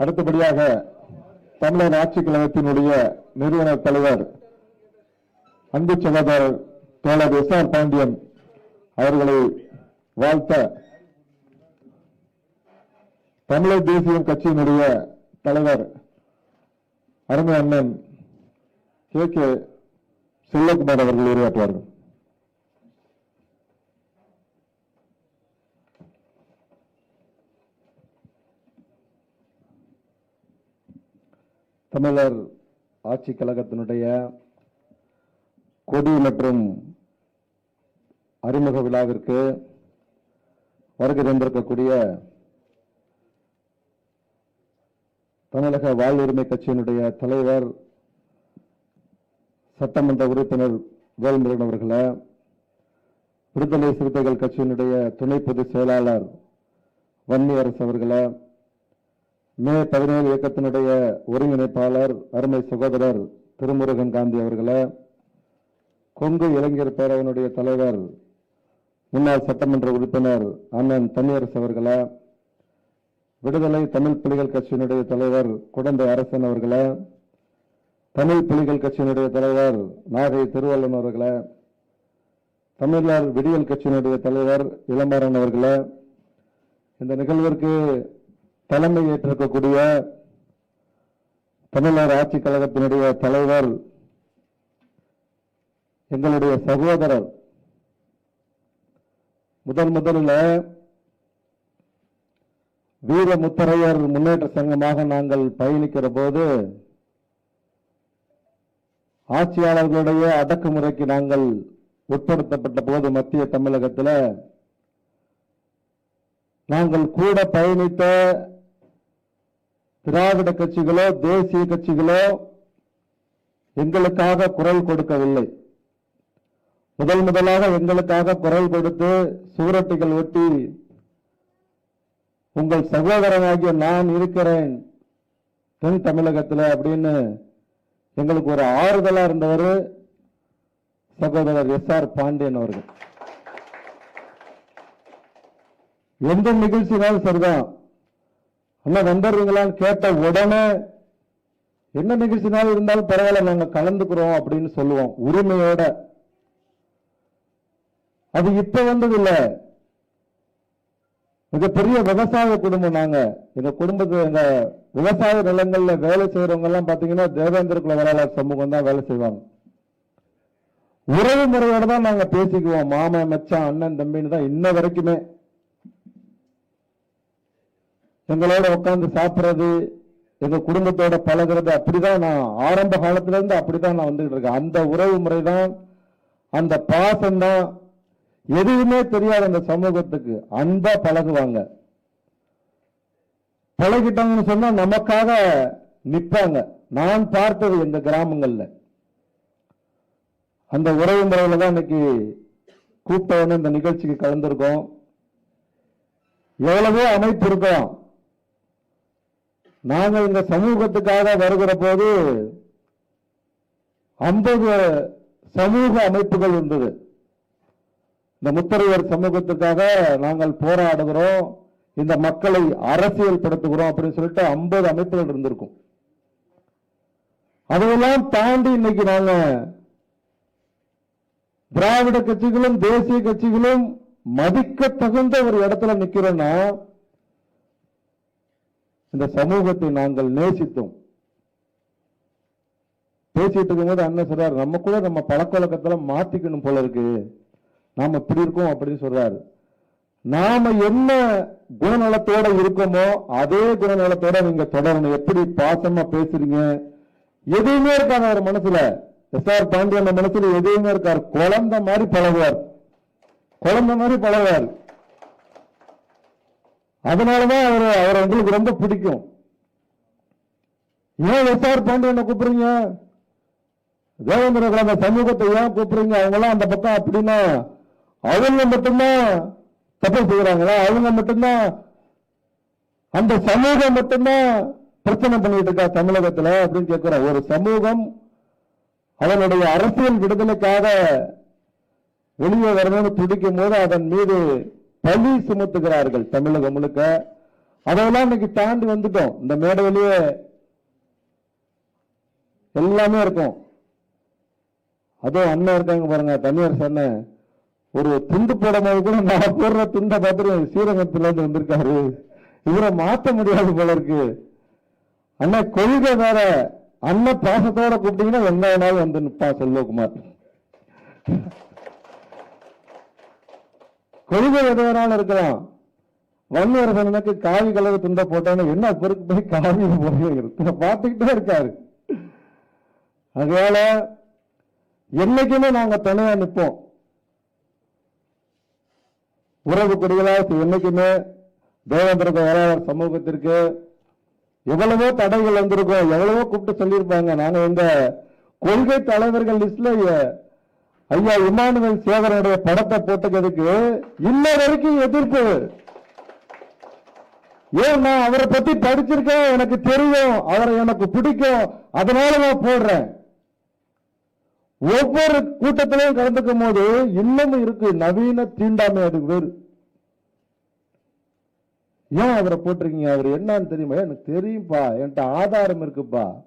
அடுத்தபடியாக தமிழர் ஆட்சி கழகத்தினுடைய நிறுவனர் தலைவர் அன்பு சகோதரர் தோழர் எஸ் ஆர் பாண்டியன் அவர்களை வாழ்த்த தமிழர் தேசிய கட்சியினுடைய தலைவர் அருமை அண்ணன் கே கே செல்லகுமார் அவர்கள் உரையாற்றுவார்கள். தமிழர் ஆட்சி கழகத்தினுடைய கொடி மற்றும் அறிமுக விழாவிற்கு வருகை தந்திருக்கக்கூடிய தமிழக வாழ்வுரிமை கட்சியினுடைய தலைவர் சட்டமன்ற உறுப்பினர் வேல்முருகன் அவர்களை விடுதலை சிறுத்தைகள் கட்சியினுடைய துணை பொதுச் செயலாளர் வன்னியரசு அவர்களை மே பதினேழு இயக்கத்தினுடைய ஒருங்கிணைப்பாளர் அருமை சகோதரர் திருமுருகன் காந்தி அவர்களை கொங்கு இளைஞர் பேரவனுடைய தலைவர் முன்னாள் சட்டமன்ற உறுப்பினர் அண்ணன் தன்னியரசு அவர்களை விடுதலை தமிழ் புலிகள் கட்சியினுடைய தலைவர் குடந்தை அரசன் அவர்களை தமிழ் புலிகள் கட்சியினுடைய தலைவர் நாகை திருவள்ளன் அவர்களை தமிழர் விடியல் கட்சியினுடைய தலைவர் இளமாறன் அவர்களை இந்த நிகழ்விற்கு தலைமை ஏற்றிருக்கக்கூடிய தமிழர் ஆட்சி கழகத்தினுடைய தலைவர் எங்களுடைய சகோதரர் முதன் முதலில் வீர முத்தரையர் முன்னேற்ற சங்கமாக நாங்கள் பயணிக்கிற போது ஆட்சியாளர்களுடைய அடக்குமுறைக்கு நாங்கள் உட்படுத்தப்பட்ட போது மத்திய தமிழகத்தில் நாங்கள் கூட பயணித்த திராவிட கட்சிகளோ தேசிய கட்சிகளோ எங்களுக்காக குரல் கொடுக்கவில்லை. முதல் முதலாக எங்களுக்காக குரல் கொடுத்து சுவரொட்டிகள் ஒட்டி உங்கள் சகோதரனாகிய நான் இருக்கிறேன் தென் தமிழகத்தில் அப்படின்னு எங்களுக்கு ஒரு ஆறுதலா இருந்தவர் சகோதரர் எஸ் ஆர் பாண்டியன் அவர்கள். எந்த நிகழ்ச்சினாலும் சரிதான். அண்ணா வந்துடுறீங்களான்னு கேட்ட உடனே என்ன நிகழ்ச்சினாலும் இருந்தாலும் பரவாயில்ல நாங்கள் கலந்துக்கிறோம் அப்படின்னு சொல்லுவோம் உரிமையோட. அது இப்ப வந்தது இல்ல மிகப்பெரிய விவசாய குடும்பம் நாங்க. எங்க குடும்பத்து எங்க விவசாய நிலங்கள்ல வேலை செய்யறவங்க எல்லாம் பாத்தீங்கன்னா தேவேந்திர குல வரலாறு சமூகம் தான் வேலை செய்வாங்க. உறவு முறையோட தான் நாங்க பேசிக்குவோம். மாமன் மச்சான் அண்ணன் தம்பின்னு தான் இன்ன வரைக்குமே. எங்களோட உட்காந்து சாப்பிட்றது எங்க குடும்பத்தோட பழகுறது அப்படிதான் நான் ஆரம்ப காலத்துலேருந்து அப்படி அப்படிதான் நான் வந்துக்கிட்டு இருக்கேன். அந்த உறவு முறை தான் அந்த பாசம் தான் எதுவுமே தெரியாது அந்த சமூகத்துக்கு அன்பா பழகுவாங்க. பழகிட்டாங்கன்னு சொன்னா நமக்காக நிற்பாங்க நான் பார்த்தது எங்க கிராமங்கள்ல. அந்த உறவு முறையில தான் இன்னைக்கு கூப்பிட்ட இந்த நிகழ்ச்சிக்கு கலந்துருக்கோம். எவ்வளவோ அமைப்பு இருக்கும். நாங்கள் இந்த சமூகத்துக்காக வருகிற போது ஐம்பது சமூக அமைப்புகள் இருந்தது. இந்த முத்தரையர் சமூகத்துக்காக நாங்கள் போராடுகிறோம். இந்த மக்களை அரசியல் படுத்துகிறோம் அப்படின்னு சொல்லிட்டு ஐம்பது அமைப்புகள் இருந்திருக்கும். அதையெல்லாம் தாண்டி இன்னைக்கு நாங்க திராவிட கட்சிகளும் தேசிய கட்சிகளும் மதிக்க தகுந்த ஒரு இடத்துல நிக்கிறோம்னா இந்த சமூகத்தை நாங்கள் நேசித்தோம். பேசிட்டு இருக்கும்போது அண்ணன் சொல்றாரு நம்ம கூட நம்ம பழக்க வழக்கத்தில் மாத்திக்கணும் போல இருக்கு. நாம இப்படி இருக்கோம் அப்படின்னு சொல்றாரு. நாம என்ன குணநலத்தோட இருக்கோமோ அதே குணநலத்தோட நீங்க தொடரணும். எப்படி பாசமா பேசுறீங்க? எதுவுமே இருக்காது அவர் மனசுல. எஸ் ஆர் பாண்டியன் மனசுல எதுவுமே இருக்கார் குழந்தை மாதிரி பழகுவார். குழந்தை மாதிரி பழகுவார். அதனாலதான் அவர் அவரை உங்களுக்கு ரொம்ப பிடிக்கும். ஏன் எஸ்ஆர் பாண்டியனை கூப்பிடுறீங்க? தேவேந்திர கிராம சமூகத்தை ஏன் கூப்பிடுறீங்க? அவங்களாம் அந்த பக்கம் அப்படின்னா அவங்க மட்டும்தான் தப்பு செய்கிறாங்களா அவங்க மட்டும்தான் அந்த சமூகம் மட்டும்தான் பிரச்சனை பண்ணிட்டு இருக்கா தமிழகத்துல அப்படின்னு கேட்கிற ஒரு சமூகம் அவனுடைய அரசியல் விடுதலைக்காக வெளியே வரணும்னு துடிக்கும் போது அதன் மீது பழி சுமத்துகிறார்கள் தமிழகம் முழுக்க. அதெல்லாம் இன்னைக்கு தாண்டி வந்துட்டோம். இந்த மேடையிலேயே எல்லாமே இருக்கும். அதுவும் அண்ணன் இருக்காங்க பாருங்க தனியார் அண்ணன் ஒரு துண்டு போடும்போது கூட நான் போடுற துண்டை பார்த்துட்டு ஸ்ரீரங்கத்துல இருந்து வந்திருக்காரு. இவரை மாத்த முடியாது போல இருக்கு. அண்ணா கொள்கை வேற. அண்ணன் பாசத்தோட கூப்பிட்டீங்கன்னா என்ன வேணாலும் வந்து நிப்பா செல்வகுமார். கொள்கை எது வேணாலும் இருக்கலாம் வன்னியரசனுக்கு காவி கலர் துண்டை போட்டான்னு என்ன பொறுக்கு போய் காவி போய் பார்த்துக்கிட்டே இருக்காரு. அதனால என்னைக்குமே நாங்க துணையா நிற்போம். உறவு குடிகளாக என்னைக்குமே தேவேந்திர வேளாளர் சமூகத்திற்கு எவ்வளவோ தடைகள் வந்திருக்கோம். எவ்வளவோ கூப்பிட்டு சொல்லியிருப்பாங்க. நாங்க எங்க கொள்கை தலைவர்கள் லிஸ்ட்ல ஐயா இமானுவேல் சேகரனுடைய படத்தை போட்டுக்கிறதுக்கு இன்ன வரைக்கும் எதிர்ப்பு. ஏன் நான் அவரை பத்தி படிச்சிருக்கேன்? எனக்கு தெரியும். அவரை எனக்கு பிடிக்கும். அதனால நான் போடுறேன். ஒவ்வொரு கூட்டத்திலையும் கலந்துக்கும் போது இன்னமும் இருக்கு நவீன தீண்டாமை அதுக்கு வேறு. ஏன் அவரை போட்டிருக்கீங்க? அவர் என்னன்னு தெரியுமா? எனக்கு தெரியும்பா. என்கிட்ட ஆதாரம் இருக்குப்பா.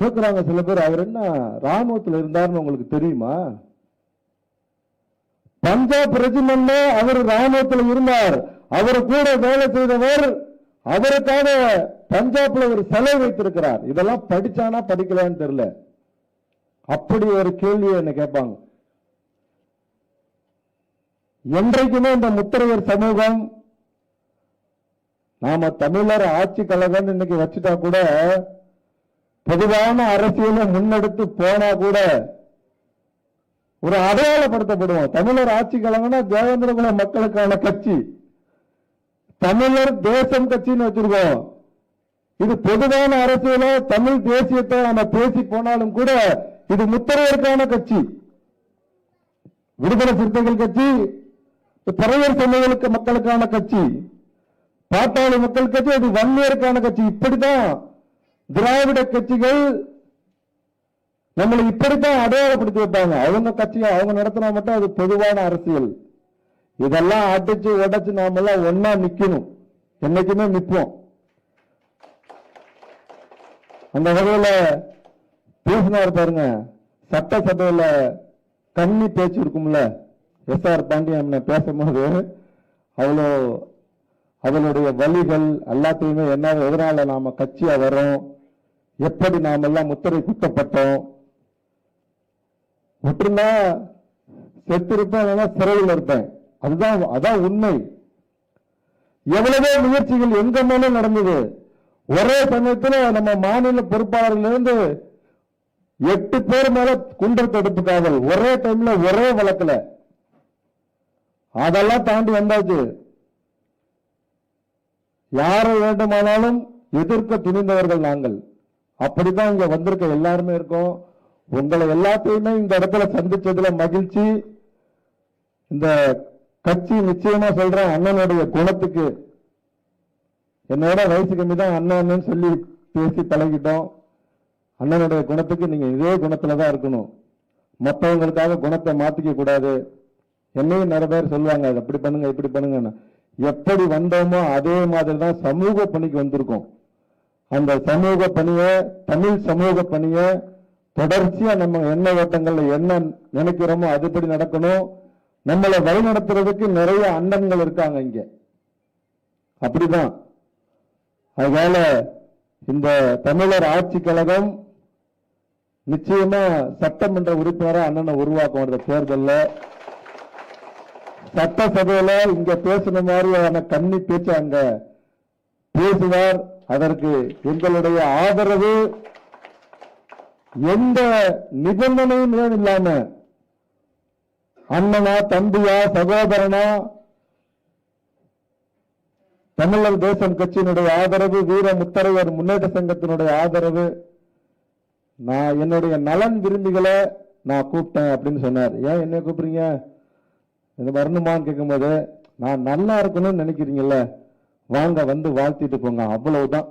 கேட்குறாங்க சில பேர். அவர் என்ன ராணுவத்தில் இருந்தாருன்னு உங்களுக்கு தெரியுமா? பஞ்சாப் ரெஜிமெண்ட்ல அவர் ராணுவத்தில் இருந்தார். அவர் கூட வேலை செய்தவர் அவருக்காக பஞ்சாப்ல ஒரு செலவு வைத்திருக்கிறார். இதெல்லாம் படிச்சானா படிக்கலான்னு தெரியல. அப்படி ஒரு கேள்வியை என்ன கேட்பாங்க. என்றைக்குமே இந்த முத்திரையர் சமூகம் நாம தமிழர் ஆட்சி கழகம் இன்னைக்கு வச்சுட்டா கூட பொதுவான அரசியலை முன்னெடுத்து போனா கூட ஒரு அடையாளப்படுத்தப்படுவோம். தமிழர் ஆட்சி கழகம்னா தேவேந்திரகுல மக்களுக்கான கட்சி. தமிழர் தேசம் கட்சின்னு வச்சிருக்கோம். இது பொதுவான அரசியல தமிழ் தேசியத்தை நம்ம பேசி போனாலும் கூட இது முத்தரையருக்கான கட்சி. விடுதலை சிறுத்தைகள் கட்சி பறையர் சமூகங்களுக்கு மக்களுக்கான கட்சி பாட்டாளி மக்கள் கட்சி அது வன்மையருக்கான கட்சி. இப்படிதான் திராவிட கட்சிகள் நம்மளை இப்படித்தான் அடையாளப்படுத்தி வைப்பாங்க. அவங்க கட்சியை அவங்க நடத்தினா மட்டும் அது பொதுவான அரசியல். இதெல்லாம் அடிச்சு உடைச்சு நாம எல்லாம் ஒன்னா நிக்கணும். என்னைக்குமே நிற்போம் அந்த வகையில பேசினார் பாருங்க. சட்டசபையில கண்ணி பேச்சு இருக்கும்ல. எஸ் ஆர் பாண்டியன் பேசும்போது அவ்வளோ அதனுடைய வழிகள் எல்லாத்தையுமே என்ன எதனால நாம கட்சியா வரோம் எப்படி நாம எல்லாம் முத்திரை குத்தப்பட்டோம்? விட்டுருந்தா செத்திருப்பேன் இல்லைன்னா சிறையில் இருப்பேன். அதுதான் அதான் உண்மை. எவ்வளவோ முயற்சிகள் எங்க மேலும் நடந்தது. ஒரே சமயத்துல நம்ம மாநில பொறுப்பாளர்ல இருந்து எட்டு பேர் மேல குண்டர் தடுப்பு காவல் ஒரே டைம்ல ஒரே வழக்குல. அதெல்லாம் தாண்டி வந்தாச்சு. யாரை வேண்டுமானாலும் எதிர்க்க துணிந்தவர்கள் நாங்கள். அப்படிதான் இங்க வந்திருக்க எல்லாருமே இருக்கோம். உங்களை எல்லாத்தையுமே இந்த இடத்துல சந்திச்சதுல மகிழ்ச்சி. இந்த கட்சி நிச்சயமா சொல்றேன் அண்ணனுடைய குணத்துக்கு. என்னோட வயசு கம்மி தான் அண்ணன் அண்ணன் சொல்லி பேசி பழகிட்டோம். அண்ணனுடைய குணத்துக்கு நீங்க இதே குணத்துல தான் இருக்கணும். மற்றவங்களுக்காக குணத்தை மாத்திக்க கூடாது. என்னையும் நிறைய பேர் சொல்லுவாங்க அப்படி பண்ணுங்க இப்படி பண்ணுங்கன்னு. எப்படி வந்தோமோ அதே மாதிரி தான் சமூக பணிக்கு வந்திருக்கோம். அந்த சமூக பணியை தமிழ் சமூக பணியை தொடர்ச்சியாக நம்ம என்ன ஓட்டங்களில் என்ன நினைக்கிறோமோ அதுபடி நடக்கணும். நம்மளை வழிநடத்துறதுக்கு நிறைய அண்டங்கள் இருக்காங்க இங்கே. அப்படிதான். அதனால இந்த தமிழர் ஆட்சி கழகம் நிச்சயமா சட்டமன்ற உறுப்பினராக அண்ணனை உருவாக்கும் இந்த தேர்தல்ல. சட்டசபையில இங்க பேசுன மாதிரியான கண்ணி பேச்சு அங்க பேசுவார். அதற்கு எங்களுடைய ஆதரவு எந்த நிபந்தனையும் ஏன் இல்லாம அண்ணனா தம்பியா சகோதரனா தமிழர் தேசம் கட்சியினுடைய ஆதரவு வீர முத்தரையர் முன்னேற்ற சங்கத்தினுடைய ஆதரவு நான் என்னுடைய நலன் விரும்பிகளை நான் கூப்பிட்டேன் அப்படின்னு சொன்னார். ஏன் என்ன கூப்பிடுறீங்க? வரணுமான்னு கேட்கும்போது நான் நல்லா இருக்கணும்னு நினைக்கிறீங்கல்ல வாங்க வந்து வாழ்த்திட்டு போங்க. அவ்வளவுதான்.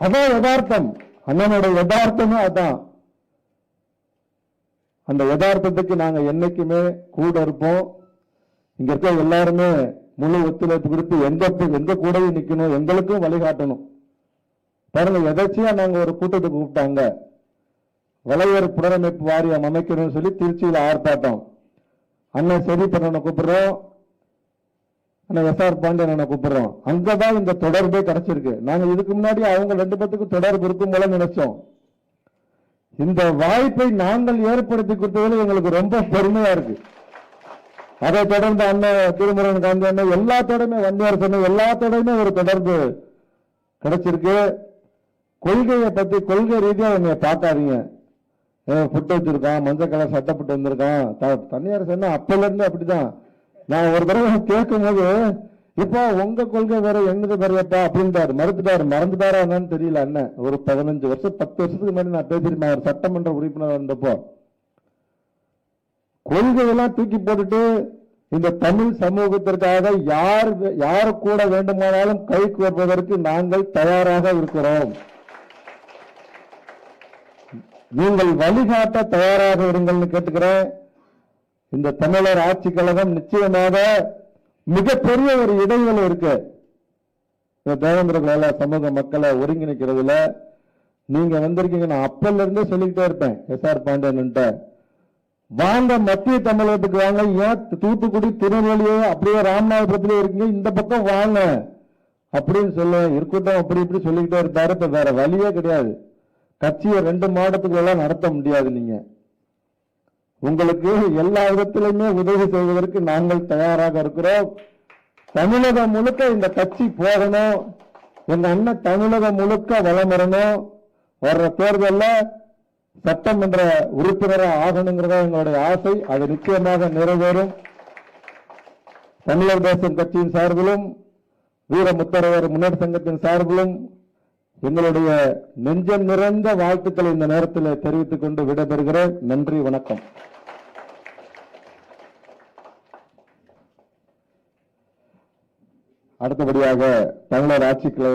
அதான் யதார்த்தம். அண்ணனோட யதார்த்தமே அதான். அந்த யதார்த்தத்துக்கு நாங்க என்னைக்குமே கூட இருப்போம். இங்க இருக்க எல்லாருமே முழு ஒத்துழைப்பு கொடுத்து எங்க எங்க கூடவே நிக்கணும் எங்களுக்கும் வழிகாட்டணும். பாருங்க எதாச்சியா நாங்க ஒரு கூட்டத்துக்கு கூப்பிட்டாங்க. வளையர் புனரமைப்பு வாரியம் அமைக்கணும்னு சொல்லி திருச்சியில ஆர்ப்பாட்டம். அண்ணன் சரி அண்ணனை கூப்பிடுறோம். அண்ணன் எஸ் ஆர் பாண்டியன் அண்ணனை கூப்பிடுறோம். அங்கதான் இந்த தொடர்பே கிடைச்சிருக்கு. நாங்க இதுக்கு முன்னாடி அவங்க ரெண்டு பேத்துக்கும் தொடர்பு இருக்கும் போல நினைச்சோம். இந்த வாய்ப்பை நாங்கள் ஏற்படுத்தி கொடுத்ததில் எங்களுக்கு ரொம்ப பெருமையா இருக்கு. அதை தொடர்ந்து அண்ணன் திருமுருகன் காந்தி அண்ணன் எல்லாத்தோடையுமே வந்தியார் சொன்ன எல்லாத்தோடையுமே ஒரு தொடர்பு கிடைச்சிருக்கு. கொள்கையை பத்தி கொள்கை ரீதியா என்னை பார்க்காதீங்க. புட்டு வச்சிருக்கான் மஞ்சள் கலர் சட்டை புட்டு வந்திருக்கான். த- தனியார் சொன்னா அப்பல இருந்து அப்படிதான். நான் ஒரு தடவை கேட்கும் போது இப்போ உங்க கொள்கை வேற என்னது வேறையப்பா அப்படின்றாரு மறுத்துட்டாரு. மறந்துட்டாரா என்னன்னு தெரியல அண்ணன். ஒரு பதினஞ்சு வருஷம் பத்து வருஷத்துக்கு முன்னாடி நான் பேசியிருந்தேன் அவர் சட்டமன்ற உறுப்பினர் இருந்தப்போ கொள்கையெல்லாம் தூக்கி போட்டுட்டு இந்த தமிழ் சமூகத்திற்காக யார் யார் கூட வேண்டுமானாலும் கை கோர்ப்பதற்கு நாங்கள் தயாராக இருக்கிறோம். நீங்கள் வழிகாட்ட தயாராக இருங்கள்னு கேட்டுக்கிறேன். இந்த தமிழர் ஆட்சி கழகம் நிச்சயமாக மிகப்பெரிய ஒரு இடைவெளி இருக்கு. தேவேந்திர குல சமூக மக்களை ஒருங்கிணைக்கிறதுல நீங்க வந்திருக்கீங்க நான் அப்பல இருந்தே சொல்லிக்கிட்டே இருப்பேன் எஸ் ஆர் பாண்டியன்ட்ட வாங்க மத்திய தமிழகத்துக்கு வாங்க. ஏன் தூத்துக்குடி திருநெல்வேலியோ அப்படியே ராமநாதபுரத்திலே இருக்கீங்க? இந்த பக்கம் வாங்க. அப்படின்னு சொல்ல இருக்கட்டும் அப்படி இப்படி சொல்லிக்கிட்டே இருப்பாரு. இப்ப வேற வழியே கிடையாது. கட்சியை ரெண்டு மாவட்டத்துக்குள்ளெல்லாம் நடத்த முடியாது நீங்க. உங்களுக்கு எல்லா விதத்திலுமே உதவி செய்வதற்கு நாங்கள் தயாராக இருக்கிறோம். தமிழகம் முழுக்க இந்த கட்சி போகணும். எங்க அண்ணன் தமிழகம் முழுக்க வளம் வரணும். வர்ற தேர்தலில் சட்டமன்ற உறுப்பினராக ஆகணுங்கிறதா எங்களுடைய ஆசை. அது நிச்சயமாக நிறைவேறும். தமிழர் தேசம் கட்சியின் சார்பிலும் வீரமுத்தரவர் முன்னேற்ற சங்கத்தின் சார்பிலும் எங்களுடைய நெஞ்சம் நிறைந்த வாழ்த்துக்களை இந்த நேரத்தில் தெரிவித்துக் கொண்டு விடைபெறுகிறேன். நன்றி வணக்கம். அடுத்தபடியாக தமிழர் ஆட்சிக்கலை